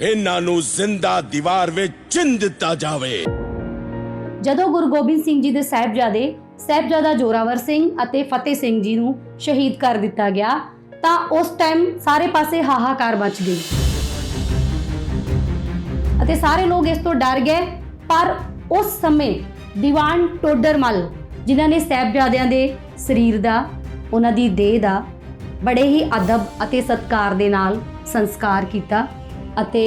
ਇਹਨਾਂ ਨੂੰ ਜ਼ਿੰਦਾ ਦੀਵਾਰ ਵਿੱਚ ਚਿਣ ਦਿੱਤਾ ਜਾਵੇ। ਜਦੋਂ ਗੁਰੂ ਗੋਬਿੰਦ ਸਿੰਘ ਜੀ ਦੇ ਸਾਹਿਬਜ਼ਾਦੇ ਸਾਹਿਬਜ਼ਾਦਾ ਜੋਰਾਵਰ ਸਿੰਘ ਅਤੇ ਫਤਿਹ ਸਿੰਘ ਜੀ ਨੂੰ ਸ਼ਹੀਦ ਕਰ ਦਿੱਤਾ ਗਿਆ, ਤਾਂ ਉਸ ਟਾਈਮ ਸਾਰੇ ਪਾਸੇ ਹਾਹਾਕਾਰ ਮਚ ਗਈ। ਅਤੇ ਸਾਰੇ ਲੋਕ ਇਸ ਤੋਂ ਡਰ ਗਏ, ਪਰ ਉਸ ਸਮੇਂ ਦੀਵਾਨ ਟੋਡਰਮਲ ਜਿਨ੍ਹਾਂ ਨੇ ਸਾਹਿਬਜ਼ਾਦਿਆਂ ਦੇ ਸਰੀਰ ਦਾ, ਉਹਨਾਂ ਦੀ ਦੇਹ ਦਾ ਬੜੇ ਹੀ ਅਦਬ ਅਤੇ ਸਤਕਾਰ ਦੇ ਨਾਲ ਸੰਸਕਾਰ ਕੀਤਾ ਅਤੇ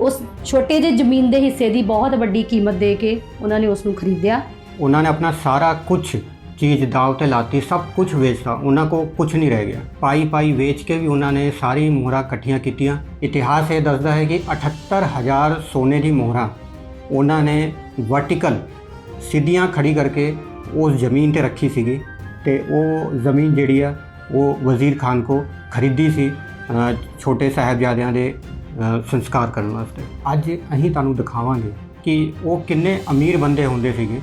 ਉਸ ਛੋਟੇ ਜਿਹੇ ਜ਼ਮੀਨ ਦੇ ਹਿੱਸੇ ਦੀ ਬਹੁਤ ਵੱਡੀ ਕੀਮਤ ਦੇ ਕੇ ਉਹਨਾਂ ਨੇ ਉਸ ਨੂੰ ਖਰੀਦਿਆ। ਉਹਨਾਂ ਨੇ ਆਪਣਾ ਸਾਰਾ ਕੁਝ ਚੀਜ਼ ਦਾਅ ਤੇ ਲਾਤੀ, ਸਭ ਕੁਝ ਵੇਚਤਾ, ਉਹਨਾਂ ਕੋ ਕੁਝ ਨਹੀਂ ਰਹਿ ਗਿਆ। ਪਾਈ ਪਾਈ ਵੇਚ ਕੇ ਵੀ ਉਹਨਾਂ ਨੇ ਸਾਰੀ ਮੋਹਰਾਂ ਇਕੱਠੀਆਂ ਕੀਤੀਆਂ। ਇਤਿਹਾਸ ਇਹ ਦੱਸਦਾ ਹੈ ਕਿ 78000 ਸੋਨੇ ਦੀ ਮੋਹਰਾਂ ਉਹਨਾਂ ਨੇ ਵਰਟੀਕਲ ਸਿੱਧੀਆਂ ਖੜੀ ਕਰਕੇ ਉਸ ਜ਼ਮੀਨ ਤੇ ਰੱਖੀ ਸੀਗੀ ਤੇ ਉਹ ਜ਼ਮੀਨ ਜਿਹੜੀ ਆ, ਉਹ ਵਜ਼ੀਰ ਖਾਨ ਕੋ ਖਰੀਦੀ ਸੀ। ਛੋਟੇ ਸਾਹਿਬਜ਼ਾਦਿਆਂ ਦੇ ਸੰਸਕਾਰ ਕਰਨ ਵਾਸਤੇ। ਅੱਜ ਅਸੀਂ ਤੁਹਾਨੂੰ ਦਿਖਾਵਾਂਗੇ ਕਿ ਉਹ ਕਿੰਨੇ ਅਮੀਰ ਬੰਦੇ ਹੁੰਦੇ ਸੀਗੇ।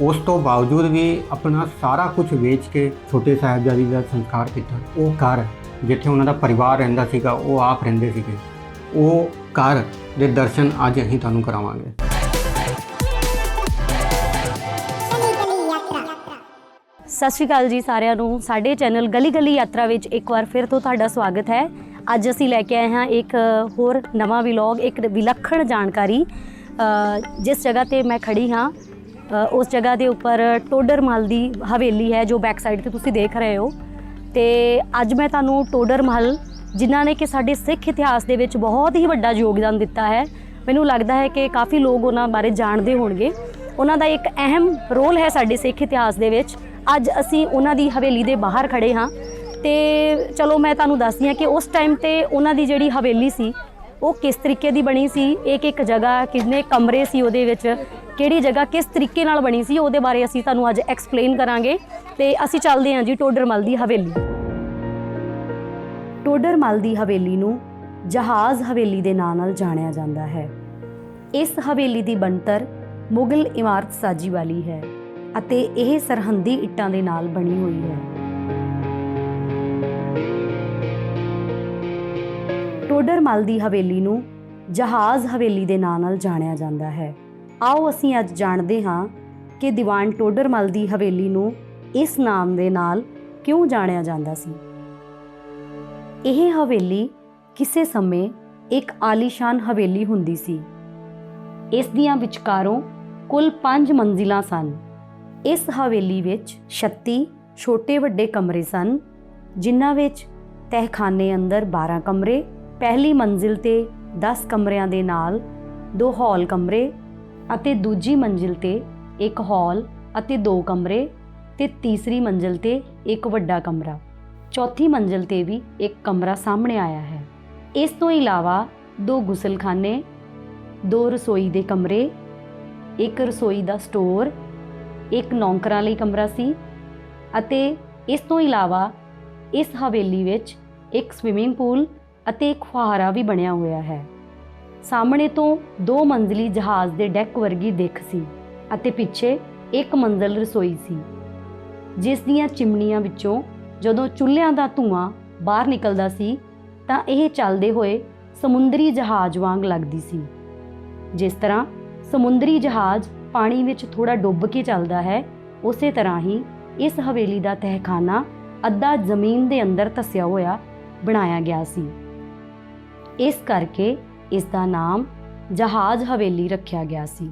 ਉਸ ਤੋਂ ਬਾਵਜੂਦ ਵੀ ਆਪਣਾ ਸਾਰਾ ਕੁਝ ਵੇਚ ਕੇ ਛੋਟੇ ਸਾਹਿਬਜ਼ਾਦੇ ਦਾ ਸੰਸਕਾਰ ਕੀਤਾ। ਉਹ ਘਰ ਜਿੱਥੇ ਉਹਨਾਂ ਦਾ ਪਰਿਵਾਰ ਰਹਿੰਦਾ ਸੀਗਾ, ਉਹ ਆਪ ਰਹਿੰਦੇ ਸੀਗੇ। ਉਹ ਘਰ ਦੇ ਦਰਸ਼ਨ ਅੱਜ ਅਸੀਂ ਤੁਹਾਨੂੰ ਕਰਾਵਾਂਗੇ। ਸਤਿ ਸ਼੍ਰੀ ਅਕਾਲ ਜੀ ਸਾਰਿਆਂ ਨੂੰ। ਸਾਡੇ ਚੈਨਲ ਗਲੀ ਗਲੀ ਯਾਤਰਾ ਵਿੱਚ ਇੱਕ ਵਾਰ ਫਿਰ ਤੋਂ ਤੁਹਾਡਾ ਸਵਾਗਤ ਹੈ। ਅੱਜ ਅਸੀਂ ਲੈ ਕੇ ਆਏ ਹਾਂ ਇੱਕ ਹੋਰ ਨਵਾਂ ਵਲੌਗ ਇੱਕ ਵਿਲੱਖਣ ਜਾਣਕਾਰੀ। ਜਿਸ ਜਗ੍ਹਾ ਤੇ ਮੈਂ ਖੜੀ ਹਾਂ ਉਸ ਜਗ੍ਹਾ ਦੇ ਉੱਪਰ ਟੋਡਰ ਮਹਲ ਦੀ ਹਵੇਲੀ ਹੈ ਜੋ ਬੈਕ ਸਾਈਡ ਤੇ ਤੁਸੀਂ ਦੇਖ ਰਹੇ ਹੋ। ਤੇ ਅੱਜ ਮੈਂ ਤੁਹਾਨੂੰ ਟੋਡਰ ਮਹਲ, ਜਿਨ੍ਹਾਂ ਨੇ ਕਿ ਸਾਡੇ ਸਿੱਖ ਇਤਿਹਾਸ ਦੇ ਵਿੱਚ ਬਹੁਤ ਹੀ ਵੱਡਾ ਯੋਗਦਾਨ ਦਿੱਤਾ ਹੈ, ਮੈਨੂੰ ਲੱਗਦਾ ਹੈ ਕਿ ਕਾਫੀ ਲੋਕ ਉਹਨਾਂ ਬਾਰੇ ਜਾਣਦੇ ਹੋਣਗੇ। ਉਹਨਾਂ ਦਾ ਇੱਕ ਅਹਿਮ ਰੋਲ ਹੈ ਸਾਡੇ ਸਿੱਖ ਇਤਿਹਾਸ ਦੇ ਵਿੱਚ। ਅੱਜ ਅਸੀਂ ਉਹਨਾਂ ਦੀ ਹਵੇਲੀ ਦੇ ਬਾਹਰ ਖੜੇ ਹਾਂ। ਤੇ ਚਲੋ ਮੈਂ ਤੁਹਾਨੂੰ ਦੱਸਦੀ ਹਾਂ ਕਿ ਉਸ ਟਾਈਮ ਤੇ ਉਹਨਾਂ ਦੀ ਜਿਹੜੀ ਹਵੇਲੀ ਸੀ, ਉਹ ਕਿਸ ਤਰੀਕੇ ਦੀ ਬਣੀ ਸੀ, ਇੱਕ ਇੱਕ ਜਗ੍ਹਾ ਕਿੰਨੇ ਕਮਰੇ ਸੀ ਉਹਦੇ ਵਿੱਚ, ਕਿਹੜੀ ਜਗ੍ਹਾ ਕਿਸ ਤਰੀਕੇ ਨਾਲ ਬਣੀ ਸੀ, ਉਹਦੇ ਬਾਰੇ ਅਸੀਂ ਤੁਹਾਨੂੰ ਅੱਜ ਐਕਸਪਲੇਨ ਕਰਾਂਗੇ ਤੇ ਅਸੀਂ ਚੱਲਦੇ ਹਾਂ ਜੀ ਟੋਡਰਮਲ ਦੀ ਹਵੇਲੀ। ਟੋਡਰਮਲ ਦੀ ਹਵੇਲੀ ਨੂੰ ਜਹਾਜ਼ ਹਵੇਲੀ ਦੇ ਨਾਂ ਨਾਲ ਜਾਣਿਆ ਜਾਂਦਾ ਹੈ। ਇਸ ਹਵੇਲੀ ਦੀ ਬਣਤਰ ਮੁਗਲ ਇਮਾਰਤ ਸਾਜੀ ਵਾਲੀ ਹੈ ਅਤੇ ਇਹ ਸਰਹੰਦੀ ਇੱਟਾਂ ਦੇ ਨਾਲ ਬਣੀ ਹੋਈ ਹੈ। ਟੋਡਰਮਲ ਦੀ ਹਵੇਲੀ ਨੂੰ ਜਹਾਜ਼ ਹਵੇਲੀ ਦੇ ਨਾਂ ਨਾਲ ਜਾਣਿਆ ਜਾਂਦਾ ਹੈ। ਆਓ ਅਸੀਂ ਅੱਜ ਜਾਣਦੇ ਹਾਂ ਕਿ ਦੀਵਾਨ ਟੋਡਰਮਲ ਦੀ ਹਵੇਲੀ ਨੂੰ ਇਸ ਨਾਮ ਦੇ ਨਾਲ ਕਿਉਂ ਜਾਣਿਆ ਜਾਂਦਾ ਸੀ। ਇਹ ਹਵੇਲੀ ਕਿਸੇ ਸਮੇਂ ਇੱਕ ਆਲੀਸ਼ਾਨ ਹਵੇਲੀ ਹੁੰਦੀ ਸੀ। ਇਸ ਦੀਆਂ ਵਿਚਕਾਰੋਂ ਕੁੱਲ 5 ਮੰਜ਼ਿਲਾਂ ਸਨ। ਇਸ ਹਵੇਲੀ ਵਿੱਚ 36 ਛੋਟੇ ਵੱਡੇ ਕਮਰੇ ਸਨ, ਜਿਨ੍ਹਾਂ ਵਿੱਚ ਤਹਿਖਾਨੇ ਅੰਦਰ 12 ਕਮਰੇ ਪਹਿਲੀ ਮੰਜ਼ਿਲ ਤੇ 10 ਕਮਰਿਆਂ ਦੇ ਨਾਲ ਦੋ ਹਾਲ ਕਮਰੇ ਅਤੇ ਦੂਜੀ ਮੰਜ਼ਿਲ ਤੇ ਇੱਕ ਹਾਲ ਅਤੇ ਦੋ ਕਮਰੇ ਤੇ ਤੀਸਰੀ ਮੰਜ਼ਿਲ ਤੇ ਇੱਕ ਵੱਡਾ ਕਮਰਾ। ਚੌਥੀ ਮੰਜ਼ਿਲ ਤੇ ਵੀ ਇੱਕ ਕਮਰਾ ਸਾਹਮਣੇ ਆਇਆ ਹੈ। ਇਸ ਤੋਂ ਇਲਾਵਾ ਦੋ ਗੁਸਲਖਾਨੇ, ਦੋ ਰਸੋਈ ਦੇ ਕਮਰੇ, ਇੱਕ ਰਸੋਈ ਦਾ ਸਟੋਰ, ਇੱਕ ਨੌਕਰਾਂ ਲਈ ਕਮਰਾ ਸੀ ਅਤੇ ਇਸ ਤੋਂ ਇਲਾਵਾ ਇਸ ਹਵੇਲੀ ਵਿੱਚ ਇੱਕ ਸਵਿਮਿੰਗ ਪੂਲ ਅਤੇ ਇੱਕ ਫੁਹਾਰਾ ਵੀ ਬਣਿਆ ਹੋਇਆ ਹੈ। ਸਾਹਮਣੇ ਤੋਂ ਦੋ ਮੰਜ਼ਲੀ ਜਹਾਜ਼ ਦੇ ਡੈਕ ਵਰਗੀ ਦਿੱਖ ਸੀ ਅਤੇ ਪਿੱਛੇ ਇੱਕ ਮੰਜ਼ਲ ਰਸੋਈ ਸੀ, ਜਿਸ ਦੀਆਂ ਚਿਮਨੀਆਂ ਵਿੱਚੋਂ ਜਦੋਂ ਚੁੱਲ੍ਹਿਆਂ ਦਾ ਧੂਆਂ ਬਾਹਰ ਨਿਕਲਦਾ ਸੀ, ਤਾਂ ਇਹ ਚੱਲਦੇ ਹੋਏ ਸਮੁੰਦਰੀ ਜਹਾਜ਼ ਵਾਂਗ ਲੱਗਦੀ ਸੀ। ਜਿਸ ਤਰ੍ਹਾਂ ਸਮੁੰਦਰੀ ਜਹਾਜ਼ ਪਾਣੀ ਵਿੱਚ ਥੋੜਾ ਡੁੱਬ ਕੇ ਚੱਲਦਾ ਹੈ, ਉਸੇ ਤਰ੍ਹਾਂ ਹੀ ਇਸ ਹਵੇਲੀ ਦਾ ਤਹਿਖਾਨਾ ਅੱਧਾ ਜ਼ਮੀਨ ਦੇ ਅੰਦਰ ਧਸਿਆ ਹੋਇਆ ਬਣਾਇਆ ਗਿਆ ਸੀ। ਇਸ ਕਰਕੇ ਇਸ ਦਾ ਨਾਮ ਜਹਾਜ਼ ਹਵੇਲੀ ਰੱਖਿਆ ਗਿਆ ਸੀ।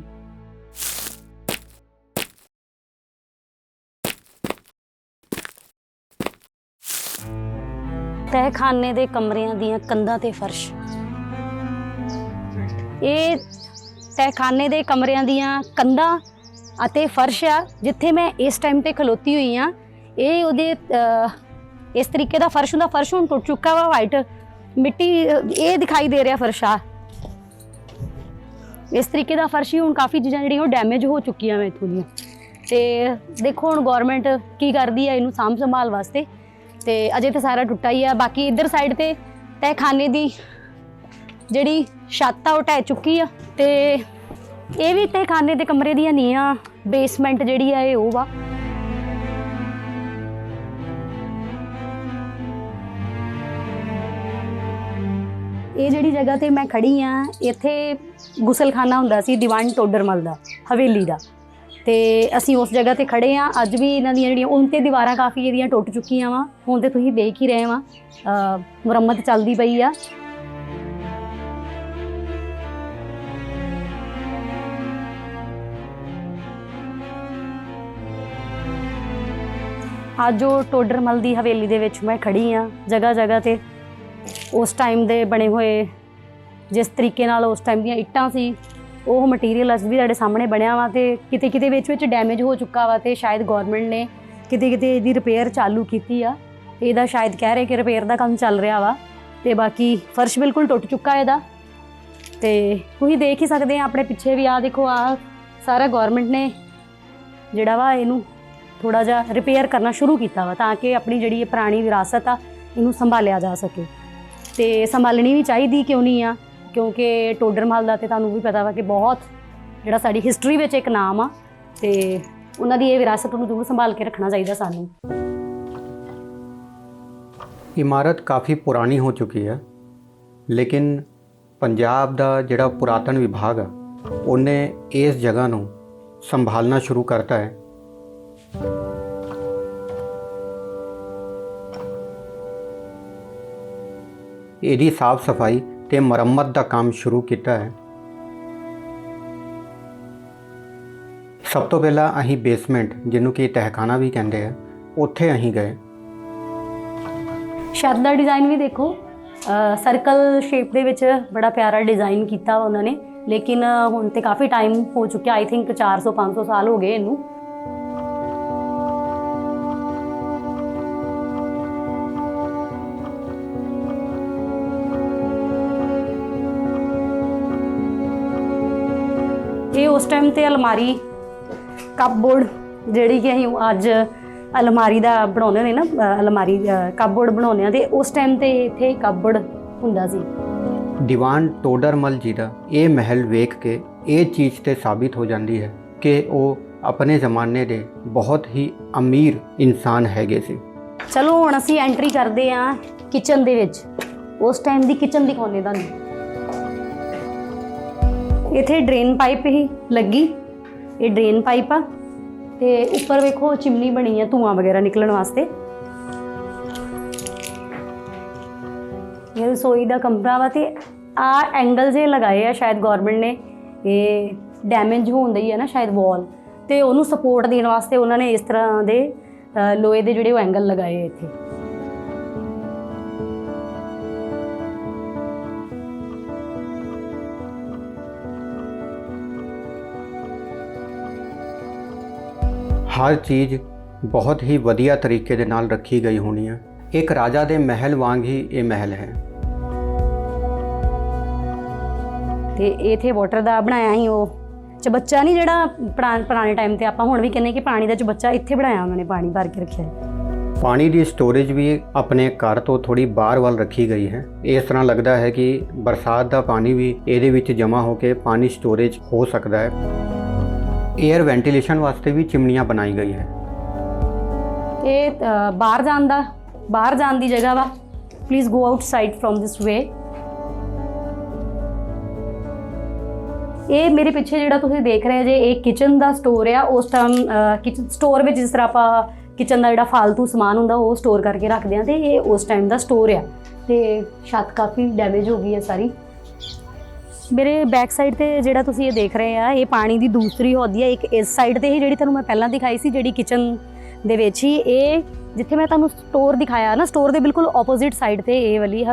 ਤਹਿਖਾਨੇ ਦੇ ਕਮਰਿਆਂ ਦੀਆਂ ਕੰਧਾਂ ਤੇ ਫਰਸ਼। ਇਹ ਤਹਿਖਾਨੇ ਦੇ ਕਮਰਿਆਂ ਦੀਆਂ ਕੰਧਾਂ ਅਤੇ ਫਰਸ਼ ਆ ਜਿੱਥੇ ਮੈਂ ਇਸ ਟਾਈਮ ਤੇ ਖਲੋਤੀ ਹੋਈ ਆ ਇਹ ਉਹਦੇ ਅਹ, ਇਸ ਤਰੀਕੇ ਦਾ ਫਰਸ਼ ਹੁੰਦਾ ਫਰਸ਼ ਹੁਣ ਟੁੱਟ ਚੁੱਕਾ ਵਾ ਵਾਈਟ ਮਿੱਟੀ ਇਹ ਦਿਖਾਈ ਦੇ ਰਿਹਾ ਫਰਸ਼। ਆ ਇਸ ਤਰੀਕੇ ਦਾ ਫਰਸ਼ ਹੀ ਹੁਣ ਕਾਫੀ ਚੀਜ਼ਾਂ ਜਿਹੜੀਆਂ ਉਹ ਡੈਮੇਜ ਹੋ ਚੁੱਕੀਆਂ ਵਾ ਇੱਥੋਂ ਦੀਆਂ। ਤੇ ਦੇਖੋ ਹੁਣ ਗਵਰਨਮੈਂਟ ਕੀ ਕਰਦੀ ਹੈ ਇਹਨੂੰ ਸਾਂਭ ਸੰਭਾਲ ਵਾਸਤੇ। ਤੇ ਅਜੇ ਤਾਂ ਸਾਰਾ ਟੁੱਟਾ ਹੀ ਆ। ਬਾਕੀ ਇੱਧਰ ਸਾਈਡ ਤੇ ਤਹਿਖਾਨੇ ਦੀ ਜਿਹੜੀ ਛੱਤ ਆ, ਉਹ ਢਹਿ ਚੁੱਕੀ ਆ। ਤੇ ਇਹ ਵੀ ਤਹਿਖਾਨੇ ਦੇ ਕਮਰੇ ਦੀਆਂ ਨੀਆਂ ਬੇਸਮੈਂਟ ਜਿਹੜੀ ਆ, ਇਹ ਉਹ ਵਾ ਇਹ ਜਿਹੜੀ ਜਗ੍ਹਾ ਤੇ ਮੈਂ ਖੜੀ ਆ, ਇੱਥੇ ਗੁਸਲਖਾਨਾ ਹੁੰਦਾ ਸੀ ਦੀਵਾਨ ਟੋਡਰਮਲ ਦਾ, ਹਵੇਲੀ ਦਾ। ਤੇ ਅਸੀਂ ਉਸ ਜਗ੍ਹਾ ਤੇ ਖੜੇ ਆ, ਅੱਜ ਵੀ ਇਹਨਾਂ ਦੀਆਂ ਜਿਹੜੀਆਂ, ਹੁਣ ਤੇ ਦੀਵਾਰਾਂ ਕਾਫੀ ਇਹਦੀਆਂ ਟੁੱਟ ਚੁੱਕੀਆਂ ਵਾ, ਹੁਣ ਤੇ ਤੁਸੀਂ ਦੇਖ ਹੀ ਰਹੇ ਵਾ ਮੁਰੰਮਤ ਚੱਲਦੀ ਪਈ ਆ। ਅੱਜ ਉਹ ਟੋਡਰਮਲ ਦੀ ਹਵੇਲੀ ਦੇ ਵਿੱਚ ਮੈਂ ਖੜੀ ਆ ਜਗ੍ਹਾ ਜਗ੍ਹਾ ਤੇ। ਉਸ ਟਾਈਮ ਦੇ ਬਣੇ ਹੋਏ, ਜਿਸ ਤਰੀਕੇ ਨਾਲ ਉਸ ਟਾਈਮ ਦੀਆਂ ਇੱਟਾਂ ਸੀ, ਉਹ ਮਟੀਰੀਅਲ ਅੱਜ ਵੀ ਤੁਹਾਡੇ ਸਾਹਮਣੇ ਬਣਿਆ ਵਾ ਤੇ ਕਿਤੇ ਕਿਤੇ ਵਿੱਚ ਵਿੱਚ ਡੈਮੇਜ ਹੋ ਚੁੱਕਾ ਵਾ ਤੇ ਸ਼ਾਇਦ ਗਵਰਨਮੈਂਟ ਨੇ ਕਿਤੇ ਕਿਤੇ ਇਹਦੀ ਰਿਪੇਅਰ ਚਾਲੂ ਕੀਤੀ ਆ। ਇਹਦਾ ਸ਼ਾਇਦ ਕਹਿ ਰਹੇ ਕਿ ਰਿਪੇਅਰ ਦਾ ਕੰਮ ਚੱਲ ਰਿਹਾ ਵਾ ਤੇ ਬਾਕੀ ਫਰਸ਼ ਬਿਲਕੁਲ ਟੁੱਟ ਚੁੱਕਾ ਇਹਦਾ। ਤੇ ਤੁਸੀਂ ਦੇਖ ਹੀ ਸਕਦੇ ਆ, ਆਪਣੇ ਪਿੱਛੇ ਵੀ ਆ ਦੇਖੋ ਆ ਸਾਰਾ ਗਵਰਨਮੈਂਟ ਨੇ ਜਿਹੜਾ ਵਾ ਇਹਨੂੰ ਥੋੜਾ ਜਿਹਾ ਰਿਪੇਅਰ ਕਰਨਾ ਸ਼ੁਰੂ ਕੀਤਾ ਵਾ ਤਾਂ ਕਿ ਆਪਣੀ ਜਿਹੜੀ ਇਹ ਪੁਰਾਣੀ ਵਿਰਾਸਤ ਆ, ਇਹਨੂੰ ਸੰਭਾਲਿਆ ਜਾ ਸਕੇ। ਤੇ ਸੰਭਾਲਣੀ ਵੀ ਚਾਹੀਦੀ ਕਿਉਂ ਨਹੀਂ ਆ? ਕਿਉਂਕਿ ਟੋਡਰ ਟੋਡਰਮਲ ਦਾ ਤੇ ਤੁਹਾਨੂੰ ਵੀ ਪਤਾ ਵਾ ਕਿ ਬਹੁਤ ਜਿਹੜਾ ਸਾਡੀ ਹਿਸਟਰੀ ਵਿੱਚ ਇੱਕ ਨਾਮ ਆ ਤੇ ਉਹਨਾਂ ਦੀ ਇਹ ਵਿਰਾਸਤ ਨੂੰ ਜ਼ਰੂਰ ਸੰਭਾਲ ਕੇ ਰੱਖਣਾ ਚਾਹੀਦਾ ਸਾਨੂੰ। ਇਮਾਰਤ ਕਾਫੀ ਪੁਰਾਣੀ ਹੋ ਚੁੱਕੀ ਹੈ ਲੇਕਿਨ ਪੰਜਾਬ ਦਾ ਜਿਹੜਾ ਪੁਰਾਤਨ ਵਿਭਾਗ ਆ, ਉਹਨੇ ਇਸ ਜਗ੍ਹਾ ਨੂੰ ਸੰਭਾਲਣਾ ਸ਼ੁਰੂ ਕਰਤਾ ਹੈ। ਇਹਦੀ ਸਾਫ਼ ਸਫ਼ਾਈ ਤੇ ਮੁਰੰਮਤ ਦਾ ਕੰਮ ਸ਼ੁਰੂ ਕੀਤਾ ਹੈ। ਸਭ ਤੋਂ ਪਹਿਲਾਂ ਅਸੀਂ ਬੇਸਮੈਂਟ ਜਿਹਨੂੰ ਕਿ ਤਹਿਖਾਨਾ ਵੀ ਕਹਿੰਦੇ ਆ, ਉੱਥੇ ਅਸੀਂ ਗਏ। ਛੱਤ ਦਾ ਡਿਜ਼ਾਈਨ ਵੀ ਦੇਖੋ। ਸਰਕਲ ਸ਼ੇਪ ਦੇ ਵਿੱਚ ਬੜਾ ਪਿਆਰਾ ਡਿਜ਼ਾਈਨ ਕੀਤਾ ਉਹਨਾਂ ਨੇ। ਲੇਕਿਨ ਹੁਣ ਤੇ ਕਾਫੀ ਟਾਈਮ ਹੋ ਚੁੱਕਿਆ ਆਈ ਥਿੰਕ 400 500 ਸਾਲ ਹੋ ਗਏ ਇਹਨੂੰ। ਇਹ ਉਸ ਟਾਈਮ ਤੇ ਅਲਮਾਰੀ ਕੱਪਬੋਰਡ ਜਿਹੜੀ ਕਿ ਅਸੀਂ ਅੱਜ ਅਲਮਾਰੀ ਦਾ ਬਣਾਉਂਦੇ ਹੁੰਦੇ ਨਾ ਅਲਮਾਰੀ ਕੱਪਬੋਰਡ ਬਣਾਉਂਦੇ ਆ ਤੇ ਉਸ ਟਾਈਮ ਤੇ ਇੱਥੇ ਕੱਪਬੋਰਡ ਹੁੰਦਾ ਸੀ। ਦੀਵਾਨ ਟੋਡਰਮਲ ਜੀ ਦਾ ਇਹ ਮਹਿਲ ਵੇਖ ਕੇ ਇਹ ਚੀਜ਼ ਤੇ ਸਾਬਿਤ ਹੋ ਜਾਂਦੀ ਹੈ ਕਿ ਉਹ ਆਪਣੇ ਜ਼ਮਾਨੇ ਦੇ ਬਹੁਤ ਹੀ ਅਮੀਰ ਇਨਸਾਨ ਹੈਗੇ ਸੀ। ਚਲੋ ਹੁਣ ਅਸੀਂ ਐਂਟਰੀ ਕਰਦੇ ਆ ਕਿਚਨ ਦੇ ਵਿੱਚ। ਉਸ ਟਾਈਮ ਦੀ ਕਿਚਨ ਦਿਖਾਉਂਦੇ ਤੁਹਾਨੂੰ। ਇੱਥੇ ਡਰੇਨ ਪਾਈਪ ਹੀ ਲੱਗੀ। ਇਹ ਡਰੇਨ ਪਾਈਪ ਆ ਤੇ ਉੱਪਰ ਵੇਖੋ ਚਿਮਨੀ ਬਣੀ ਆ ਧੂਆਂ ਵਗੈਰਾ ਨਿਕਲਣ ਵਾਸਤੇ। ਇਹ ਰਸੋਈ ਦਾ ਕਮਰਾ ਵਾ ਤੇ ਆ ਐਂਗਲ ਜੇ ਲਗਾਏ ਆ ਸ਼ਾਇਦ ਗਵਰਨਮੈਂਟ ਨੇ। ਇਹ ਡੈਮੇਜ ਹੋਣ ਹੀ ਹੈ ਨਾ ਸ਼ਾਇਦ ਵਾਲ ਤੇ ਉਹਨੂੰ ਸਪੋਰਟ ਦੇਣ ਵਾਸਤੇ ਉਹਨਾਂ ਨੇ ਇਸ ਤਰ੍ਹਾਂ ਦੇ ਲੋਹੇ ਦੇ ਜਿਹੜੇ ਉਹ ਐਂਗਲ ਲਗਾਏ ਇੱਥੇ। ਹਰ ਚੀਜ਼ ਬਹੁਤ ਹੀ ਵਧੀਆ ਤਰੀਕੇ ਦੇ ਨਾਲ ਰੱਖੀ ਗਈ ਹੋਣੀ ਹੈ ਇੱਕ ਰਾਜਾ ਦੇ ਮਹਿਲ ਵਾਂਗ ਹੀ ਇਹ ਮਹਿਲ ਹੈ। ਤੇ ਇਥੇ ਵਾਟਰ ਦਾ ਬਣਾਇਆ ਸੀ ਉਹ। ਚਬੱਚਾ ਨਹੀਂ ਜਿਹੜਾ ਪੁਰਾ- ਪੁਰਾਣੇ ਟਾਈਮ ਤੇ ਆਪਾਂ ਹੁਣ ਵੀ ਕਹਿੰਦੇ ਕਿ ਪਾਣੀ ਦਾ ਚਬੱਚਾ ਇੱਥੇ ਬਣਾਇਆ ਉਹਨਾਂ ਨੇ ਪਾਣੀ ਭਰ ਕੇ ਰੱਖਿਆ ਹੈ। ਪਾਣੀ ਦੀ ਸਟੋਰੇਜ ਵੀ ਆਪਣੇ ਘਰ ਤੋਂ ਥੋੜੀ ਬਾਹਰ ਵੱਲ ਰੱਖੀ ਗਈ ਹੈ। ਇਸ ਤਰ੍ਹਾਂ ਲੱਗਦਾ ਹੈ ਕਿ ਬਰਸਾਤ ਦਾ ਪਾਣੀ ਵੀ ਇਹਦੇ ਵਿੱਚ ਜਮ੍ਹਾਂ ਹੋ ਕੇ ਪਾਣੀ ਸਟੋਰੇਜ ਹੋ ਸਕਦਾ ਹੈ। ਏਅਰ ਵੈਂਟੀਲੇਸ਼ਨ ਵਾਸਤੇ ਵੀ ਚਿਮਨੀਆਂ ਬਣਾਈ ਗਈ ਹੈ। ਇਹ ਬਾਹਰ ਜਾਣ ਦਾ, ਬਾਹਰ ਜਾਣ ਦੀ ਜਗ੍ਹਾ ਵਾ। Please go outside from this way ਇਹ ਮੇਰੇ ਪਿੱਛੇ ਜਿਹੜਾ ਤੁਸੀਂ ਦੇਖ ਰਹੇ ਜੇ, ਇਹ ਕਿਚਨ ਦਾ ਸਟੋਰ ਆ। ਉਸ ਟਾਈਮ ਕਿਚਨ ਸਟੋਰ ਵਿੱਚ ਜਿਸ ਤਰ੍ਹਾਂ ਆਪਾਂ ਕਿਚਨ ਦਾ ਜਿਹੜਾ ਫਾਲਤੂ ਸਮਾਨ ਹੁੰਦਾ, ਉਹ ਸਟੋਰ ਕਰਕੇ ਰੱਖਦੇ ਆ ਤੇ ਇਹ ਉਸ ਟਾਈਮ ਦਾ ਸਟੋਰ ਆ। ਤੇ ਛੱਤ ਕਾਫੀ ਡੈਮੇਜ ਹੋ ਗਈ ਹੈ ਸਾਰੀ। ਮੇਰੇ ਬੈਕ ਸਾਈਡ ਤੇ ਜਿਹੜਾ ਤੁਸੀਂ ਇਹ ਦੇਖ ਰਹੇ ਆ, ਇਹ ਪਾਣੀ ਦੀ ਦੂਸਰੀ ਹੌਦੀ ਹੈ ਇੱਕ ਇਸ ਸਾਈਡ ਤੇ ਹੀ ਜਿਹੜੀ ਤੁਹਾਨੂੰ ਮੈਂ ਪਹਿਲਾਂ ਦਿਖਾਈ ਸੀ, ਜਿਹੜੀ ਕਿਚਨ ਦੇ ਵਿੱਚ ਹੀ, ਇਹ ਜਿੱਥੇ ਮੈਂ ਤੁਹਾਨੂੰ ਸਟੋਰ ਦਿਖਾਇਆ ਨਾ ਸਟੋਰ ਦੇ ਬਿਲਕੁਲ ਆਪੋਜ਼ਿਟ ਸਾਈਡ ਤੇ ਇਹ ਵਾਲੀ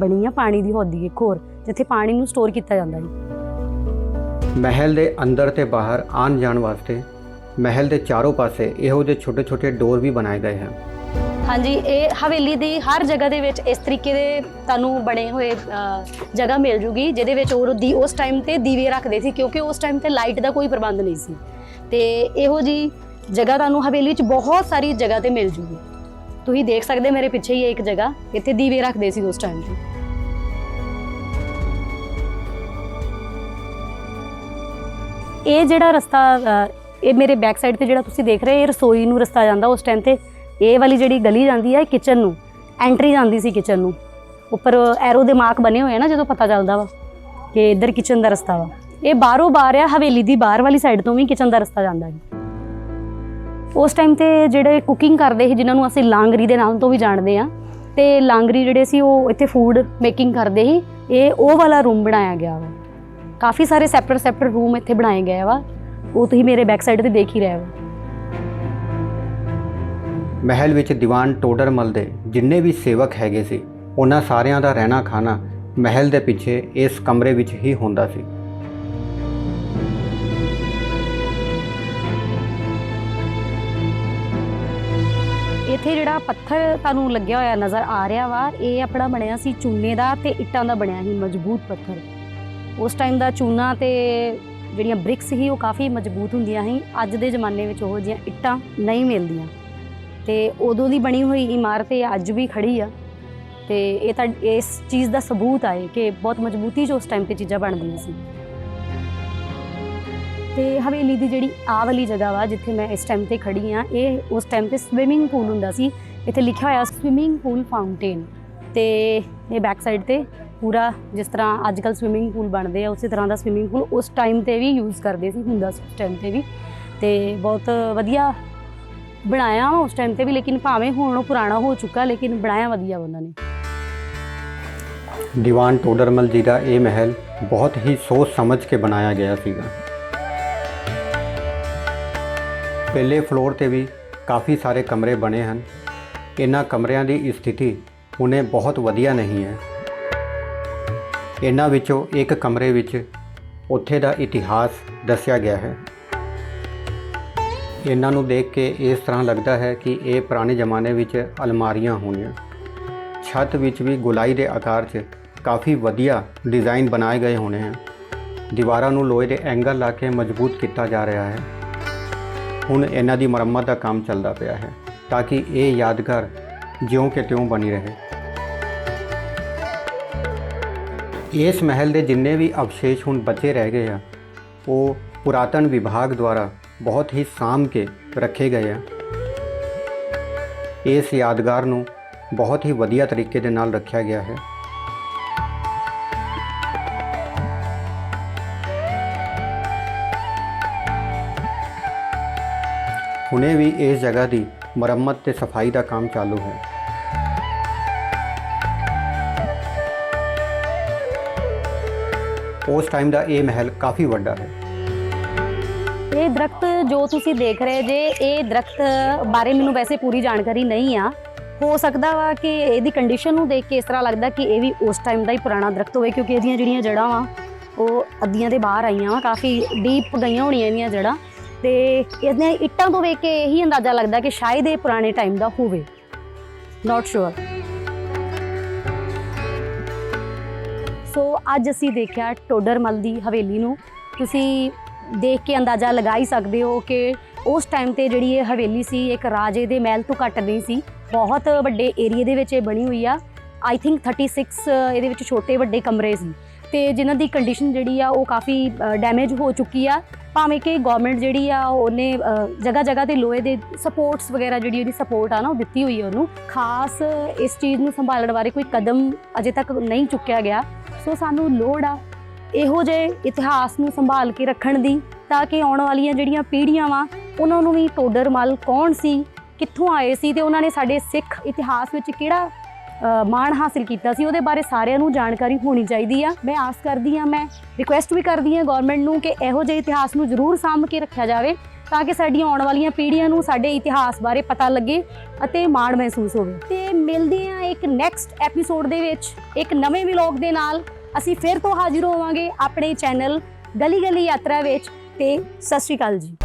ਬਣੀ ਆ ਪਾਣੀ ਦੀ ਹੌਦੀ, ਇੱਕ ਹੋਰ, ਜਿੱਥੇ ਪਾਣੀ ਨੂੰ ਸਟੋਰ ਕੀਤਾ ਜਾਂਦਾ ਜੀ ਮਹਿਲ ਦੇ ਅੰਦਰ ਤੇ ਬਾਹਰ ਆਉਣ ਜਾਣ ਵਾਸਤੇ ਮਹਿਲ ਦੇ ਚਾਰੋਂ ਪਾਸੇ ਇਹੋ ਜਿਹੇ ਛੋਟੇ ਛੋਟੇ ਡੋਰ ਵੀ ਬਣਾਏ ਗਏ ਹਨ। ਹਾਂਜੀ, ਇਹ ਹਵੇਲੀ ਦੀ ਹਰ ਜਗ੍ਹਾ ਦੇ ਵਿੱਚ ਇਸ ਤਰੀਕੇ ਦੇ ਤੁਹਾਨੂੰ ਬਣੇ ਹੋਏ ਜਗ੍ਹਾ ਮਿਲ ਜੂਗੀ, ਜਿਹਦੇ ਵਿੱਚ ਉਹ ਦੀ, ਉਸ ਟਾਈਮ ਤੇ ਦੀਵੇ ਰੱਖਦੇ ਸੀ, ਕਿਉਂਕਿ ਉਸ ਟਾਈਮ ਤੇ ਲਾਈਟ ਦਾ ਕੋਈ ਪ੍ਰਬੰਧ ਨਹੀਂ ਸੀ। ਤੇ ਇਹੋ ਜੀ ਜਗ੍ਹਾ ਤੁਹਾਨੂੰ ਹਵੇਲੀ ਵਿੱਚ ਬਹੁਤ ਸਾਰੀ ਜਗ੍ਹਾ ਤੇ ਮਿਲ ਜੂਗੀ। ਤੁਸੀਂ ਦੇਖ ਸਕਦੇ ਮੇਰੇ ਪਿੱਛੇ ਹੀ ਹੈ ਇੱਕ ਜਗ੍ਹਾ, ਇੱਥੇ ਦੀਵੇ ਰੱਖਦੇ ਸੀ ਉਸ ਟਾਈਮ ਤੇ। ਇਹ ਜਿਹੜਾ ਰਸਤਾ ਇਹ ਮੇਰੇ ਬੈਕ ਸਾਈਡ ਤੇ ਜਿਹੜਾ ਤੁਸੀਂ ਦੇਖ ਰਹੇ ਇਹ ਰਸੋਈ ਨੂੰ ਰਸਤਾ ਜਾਂਦਾ ਉਸ ਟਾਈਮ ਤੇ। ਇਹ ਵਾਲੀ ਜਿਹੜੀ ਗਲੀ ਜਾਂਦੀ ਹੈ ਕਿਚਨ ਨੂੰ ਐਂਟਰੀ ਜਾਂਦੀ ਸੀ ਕਿਚਨ ਨੂੰ। ਉੱਪਰ ਐਰੋ ਦੇ ਮਾਰਕ ਬਣੇ ਹੋਏ ਆ ਨਾ, ਜਦੋਂ ਪਤਾ ਚੱਲਦਾ ਵਾ ਕਿ ਇੱਧਰ ਕਿਚਨ ਦਾ ਰਸਤਾ ਵਾ। ਇਹ ਬਾਹਰੋਂ ਬਾਹਰ ਆ, ਹਵੇਲੀ ਦੀ ਬਾਹਰ ਵਾਲੀ ਸਾਈਡ ਤੋਂ ਵੀ ਕਿਚਨ ਦਾ ਰਸਤਾ ਜਾਂਦਾ ਹੈ ਉਸ ਟਾਈਮ ਤੇ ਜਿਹੜੇ ਕੁਕਿੰਗ ਕਰਦੇ ਸੀ, ਜਿਨ੍ਹਾਂ ਨੂੰ ਅਸੀਂ ਲਾਂਗਰੀ ਦੇ ਨਾਮ ਤੋਂ ਵੀ ਜਾਣਦੇ ਆ, ਤੇ ਲਾਂਗਰੀ ਜਿਹੜੇ ਸੀ, ਉਹ ਇੱਥੇ ਫੂਡ ਮੇਕਿੰਗ ਕਰਦੇ ਸੀ। ਇਹ ਉਹ ਵਾਲਾ ਰੂਮ ਬਣਾਇਆ ਗਿਆ ਵਾ। ਕਾਫੀ ਸਾਰੇ ਸੈਪਰੇਟ ਸੈਪਰੇਟ ਰੂਮ ਇੱਥੇ ਬਣਾਏ ਗਏ ਵਾ। ਉਹ ਤੁਸੀਂ ਮੇਰੇ ਬੈਕ ਸਾਈਡ ਤੇ ਦੇਖ ਹੀ ਰਹੇ ਹੋ। ਮਹਿਲ ਵਿੱਚ ਦੀਵਾਨ ਟੋਡਰਮਲ ਦੇ ਜਿੰਨੇ ਵੀ ਸੇਵਕ ਹੈਗੇ ਸੀ, ਉਹਨਾਂ ਸਾਰਿਆਂ ਦਾ ਰਹਿਣਾ ਖਾਣਾ ਮਹਿਲ ਦੇ ਪਿੱਛੇ ਇਸ ਕਮਰੇ ਵਿੱਚ ਹੀ ਹੁੰਦਾ ਸੀ। ਇੱਥੇ ਜਿਹੜਾ ਪੱਥਰ ਤੁਹਾਨੂੰ ਲੱਗਿਆ ਹੋਇਆ ਨਜ਼ਰ ਆ ਰਿਹਾ ਵਾ, ਇਹ ਆਪਣਾ ਬਣਿਆ ਸੀ ਚੂਨੇ ਦਾ ਤੇ ਇੱਟਾਂ ਦਾ ਬਣਿਆ ਸੀ ਮਜ਼ਬੂਤ ਪੱਥਰ। ਉਸ ਟਾਈਮ ਦਾ ਚੂਨਾ ਤੇ ਜਿਹੜੀਆਂ ਬ੍ਰਿਕਸ ਸੀ, ਉਹ ਕਾਫੀ ਮਜ਼ਬੂਤ ਹੁੰਦੀਆਂ ਸੀ। ਅੱਜ ਦੇ ਜ਼ਮਾਨੇ ਵਿੱਚ ਉਹ ਜਿਹੀਆਂ ਇੱਟਾਂ ਨਹੀਂ ਮਿਲਦੀਆਂ। ਤੇ ਉਦੋਂ ਦੀ ਬਣੀ ਹੋਈ ਇਮਾਰਤ ਇਹ ਅੱਜ ਵੀ ਖੜੀ ਆ। ਤੇ ਇਹ ਤਾਂ ਇਸ ਚੀਜ਼ ਦਾ ਸਬੂਤ ਆਏ ਕਿ ਬਹੁਤ ਮਜ਼ਬੂਤੀ 'ਚ ਉਸ ਟਾਈਮ ਤੇ ਚੀਜ਼ਾਂ ਬਣਦੀਆਂ ਸੀ। ਤੇ ਹਵੇਲੀ ਦੀ ਜਿਹੜੀ ਆ ਵਾਲੀ ਜਗ੍ਹਾ ਵਾ ਜਿੱਥੇ ਮੈਂ ਇਸ ਟਾਈਮ ਤੇ ਖੜੀ ਆ, ਇਹ ਉਸ ਟਾਈਮ ਤੇ ਸਵਿਮਿੰਗ ਪੂਲ ਹੁੰਦਾ ਸੀ। ਇੱਥੇ ਲਿਖਿਆ ਹੋਇਆ ਸਵਿਮਿੰਗ ਪੂਲ ਫਾਊਂਟੇਨ ਤੇ ਇਹ ਬੈਕ ਸਾਈਡ ਤੇ ਪੂਰਾ ਜਿਸ ਤਰ੍ਹਾਂ ਅੱਜ ਕੱਲ ਸਵਿਮਿੰਗ ਪੂਲ ਬਣਦੇ ਆ, ਉਸੇ ਤਰ੍ਹਾਂ ਦਾ ਸਵਿਮਿੰਗ ਪੂਲ ਉਸ ਟਾਈਮ ਤੇ ਵੀ ਯੂਜ਼ ਕਰਦੇ ਸੀ ਹੁੰਦਾ ਸੀ ਉਸ ਟਾਈਮ ਤੇ ਵੀ। ਤੇ ਬਹੁਤ ਵਧੀਆ ਬਣਾਇਆ ਉਸ ਟਾਈਮ ਤੇ ਵੀ, ਲੇਕਿਨ ਭਾਵੇਂ ਹੁਣ ਉਹ ਪੁਰਾਣਾ ਹੋ ਚੁੱਕਾ, ਲੇਕਿਨ ਬਣਾਇਆ ਵਧੀਆ ਉਹਨਾਂ ਨੇ। ਦੀਵਾਨ ਟੋਡਰਮਲ ਜੀ ਦਾ ਇਹ ਮਹਿਲ ਬਹੁਤ ਹੀ ਸੋਚ ਸਮਝ ਕੇ ਬਣਾਇਆ ਗਿਆ ਸੀਗਾ। ਪਹਿਲੇ ਫਲੋਰ ਤੇ ਵੀ ਕਾਫੀ ਸਾਰੇ ਕਮਰੇ ਬਣੇ ਹਨ। ਇਹਨਾਂ ਕਮਰਿਆਂ ਦੀ ਸਥਿਤੀ ਹੁਣੇ ਬਹੁਤ ਵਧੀਆ ਨਹੀਂ ਹੈ। ਇਹਨਾਂ ਵਿੱਚੋਂ ਇੱਕ ਕਮਰੇ ਵਿੱਚ ਉੱਥੇ ਦਾ ਇਤਿਹਾਸ ਦੱਸਿਆ ਗਿਆ ਹੈ। ਇਹਨਾਂ ਨੂੰ ਦੇਖ ਕੇ ਇਸ ਤਰ੍ਹਾਂ ਲੱਗਦਾ ਹੈ ਕਿ ਇਹ ਪੁਰਾਣੇ ਜ਼ਮਾਨੇ ਵਿੱਚ ਅਲਮਾਰੀਆਂ ਹੋਣੀਆਂ। ਛੱਤ ਵਿੱਚ ਵੀ ਗੁਲਾਈ ਦੇ ਆਕਾਰ 'ਚ ਕਾਫੀ ਵਧੀਆ ਡਿਜ਼ਾਈਨ ਬਣਾਏ ਗਏ ਹੋਣੇ ਹਨ ਦੀਵਾਰਾਂ ਨੂੰ ਲੋਹੇ ਦੇ ਐਂਗਲ ਲਾ ਕੇ ਮਜ਼ਬੂਤ ਕੀਤਾ ਜਾ ਰਿਹਾ ਹੈ। ਹੁਣ ਇਹਨਾਂ ਦੀ ਮੁਰੰਮਤ ਦਾ ਕੰਮ ਚੱਲਦਾ ਪਿਆ ਹੈ ਤਾਂ ਕਿ ਇਹ ਯਾਦਗਾਰ ਜਿਉਂ ਕਿ ਤਿਉਂ ਬਣੀ ਰਹੇ। ਇਸ ਮਹਿਲ ਦੇ ਜਿੰਨੇ ਵੀ ਅਵਸ਼ੇਸ਼ ਹੁਣ ਬਚੇ ਰਹਿ ਗਏ ਆ, ਉਹ ਪੁਰਾਤਨ ਵਿਭਾਗ ਦੁਆਰਾ ਬਹੁਤ ਹੀ ਸਾਂਭ ਕੇ ਰੱਖੇ ਗਏ ਆ। ਇਸ ਯਾਦਗਾਰ ਨੂੰ ਬਹੁਤ ਹੀ ਵਧੀਆ ਤਰੀਕੇ ਦੇ ਨਾਲ ਰੱਖਿਆ ਗਿਆ ਹੈ। ਹੁਣੇ ਵੀ ਇਸ ਜਗ੍ਹਾ ਦੀ ਮੁਰੰਮਤ ਤੇ ਸਫ਼ਾਈ ਦਾ ਕੰਮ ਚਾਲੂ ਹੈ। ਉਸ ਟਾਈਮ ਦਾ ਇਹ ਮਹਿਲ ਕਾਫੀ ਵੱਡਾ ਹੈ। ਇਹ ਦਰਖਤ ਜੋ ਤੁਸੀਂ ਦੇਖ ਰਹੇ ਜੇ, ਇਹ ਦਰਖਤ ਬਾਰੇ ਮੈਨੂੰ ਵੈਸੇ ਪੂਰੀ ਜਾਣਕਾਰੀ ਨਹੀਂ ਆ। ਹੋ ਸਕਦਾ ਵਾ ਕਿ ਇਹਦੀ ਕੰਡੀਸ਼ਨ ਨੂੰ ਦੇਖ ਕੇ ਇਸ ਤਰ੍ਹਾਂ ਲੱਗਦਾ ਕਿ ਇਹ ਵੀ ਉਸ ਟਾਈਮ ਦਾ ਹੀ ਪੁਰਾਣਾ ਦਰਖਤ ਹੋਵੇ, ਕਿਉਂਕਿ ਇਹਦੀਆਂ ਜਿਹੜੀਆਂ ਜੜ੍ਹਾਂ ਵਾ, ਉਹ ਅੱਧੀਆਂ ਦੇ ਬਾਹਰ ਆਈਆਂ ਵਾ, ਕਾਫੀ ਡੀਪ ਗਈਆਂ ਹੋਣੀਆਂ ਇਹਦੀਆਂ ਜੜ੍ਹਾਂ। ਤੇ ਇਹਦੀਆਂ ਇੱਟਾਂ ਤੋਂ ਵੇਖ ਕੇ ਇਹੀ ਅੰਦਾਜ਼ਾ ਲੱਗਦਾ ਕਿ ਸ਼ਾਇਦ ਇਹ ਪੁਰਾਣੇ ਟਾਈਮ ਦਾ ਹੋਵੇ। ਨਾਟ ਸ਼ੋਰ ਸੋ ਅੱਜ ਅਸੀਂ ਦੇਖਿਆ ਟੋਡਰਮਲ ਦੀ ਹਵੇਲੀ ਨੂੰ। ਤੁਸੀਂ ਦੇਖ ਕੇ ਅੰਦਾਜ਼ਾ ਲਗਾ ਹੀ ਸਕਦੇ ਹੋ ਕਿ ਉਸ ਟਾਈਮ ਤੇ ਜਿਹੜੀ ਇਹ ਹਵੇਲੀ ਸੀ, ਇੱਕ ਰਾਜੇ ਦੇ ਮਹਿਲ ਤੋਂ ਘੱਟ ਨਹੀਂ ਸੀ। ਬਹੁਤ ਵੱਡੇ ਏਰੀਏ ਦੇ ਵਿੱਚ ਇਹ ਬਣੀ ਹੋਈ ਆ। ਆਈ ਥਿੰਕ 36 ਇਹਦੇ ਵਿੱਚ ਛੋਟੇ ਵੱਡੇ ਕਮਰੇ ਸੀ। ਤੇ ਜਿਨ੍ਹਾਂ ਦੀ ਕੰਡੀਸ਼ਨ ਜਿਹੜੀ ਆ, ਉਹ ਕਾਫੀ ਡੈਮੇਜ ਹੋ ਚੁੱਕੀ ਆ। ਭਾਵੇਂ ਕਿ ਗਵਰਨਮੈਂਟ ਜਿਹੜੀ ਆ, ਉਹਨੇ ਜਗ੍ਹਾ ਜਗ੍ਹਾ ਤੇ ਲੋਹੇ ਦੇ ਸਪੋਰਟਸ ਵਗੈਰਾ ਜਿਹੜੀ ਉਹਦੀ ਸਪੋਰਟ ਆ ਨਾ, ਉਹ ਦਿੱਤੀ ਹੋਈ ਆ ਉਹਨੂੰ। ਖਾਸ ਇਸ ਚੀਜ਼ ਨੂੰ ਸੰਭਾਲਣ ਬਾਰੇ ਕੋਈ ਕਦਮ ਅਜੇ ਤੱਕ ਨਹੀਂ ਚੁੱਕਿਆ ਗਿਆ। ਸੋ ਸਾਨੂੰ ਲੋੜ ਆ ਇਹੋ ਜਿਹੇ ਇਤਿਹਾਸ ਨੂੰ ਸੰਭਾਲ ਕੇ ਰੱਖਣ ਦੀ, ਤਾਂ ਕਿ ਆਉਣ ਵਾਲੀਆਂ ਜਿਹੜੀਆਂ ਪੀੜ੍ਹੀਆਂ ਵਾ, ਉਹਨਾਂ ਨੂੰ ਵੀ ਟੋਡਰ ਟੋਡਰਮਲ ਕੌਣ ਸੀ, ਕਿੱਥੋਂ ਆਏ ਸੀ ਤੇ ਉਹਨਾਂ ਨੇ ਸਾਡੇ ਸਿੱਖ ਇਤਿਹਾਸ ਵਿੱਚ ਕਿਹੜਾ ਮਾਣ ਹਾਸਿਲ ਕੀਤਾ ਸੀ, ਉਹਦੇ ਬਾਰੇ ਸਾਰਿਆਂ ਨੂੰ ਜਾਣਕਾਰੀ ਹੋਣੀ ਚਾਹੀਦੀ ਆ। ਮੈਂ ਆਸ ਕਰਦੀ ਆ, ਮੈਂ ਰਿਕੁਐਸਟ ਵੀ ਕਰਦੀ ਆ ਗਵਰਨਮੈਂਟ ਨੂੰ ਕਿ ਇਹੋ ਜਿਹੇ ਇਤਿਹਾਸ ਨੂੰ ਜ਼ਰੂਰ ਸਾਂਭ ਕੇ ਰੱਖਿਆ ਜਾਵੇ, ਤਾਂ ਕਿ ਸਾਡੀਆਂ ਆਉਣ ਵਾਲੀਆਂ ਪੀੜ੍ਹੀਆਂ ਨੂੰ ਸਾਡੇ ਇਤਿਹਾਸ ਬਾਰੇ ਪਤਾ ਲੱਗੇ ਅਤੇ ਮਾਣ ਮਹਿਸੂਸ ਹੋਵੇ। ਤੇ ਮਿਲਦੇ ਆ ਇੱਕ ਨੈਕਸਟ ਐਪੀਸੋਡ ਦੇ ਵਿੱਚ, ਇੱਕ ਨਵੇਂ ਵਲੌਗ ਦੇ ਨਾਲ। ਅਸੀਂ ਫਿਰ ਤੋਂ ਹਾਜ਼ਰ ਹੋਵਾਂਗੇ ਆਪਣੇ ਚੈਨਲ ਗਲੀ ਗਲੀ ਯਾਤਰਾ ਵਿੱਚ, ਤੇ ਸਤਿ ਸ਼੍ਰੀ ਅਕਾਲ ਜੀ।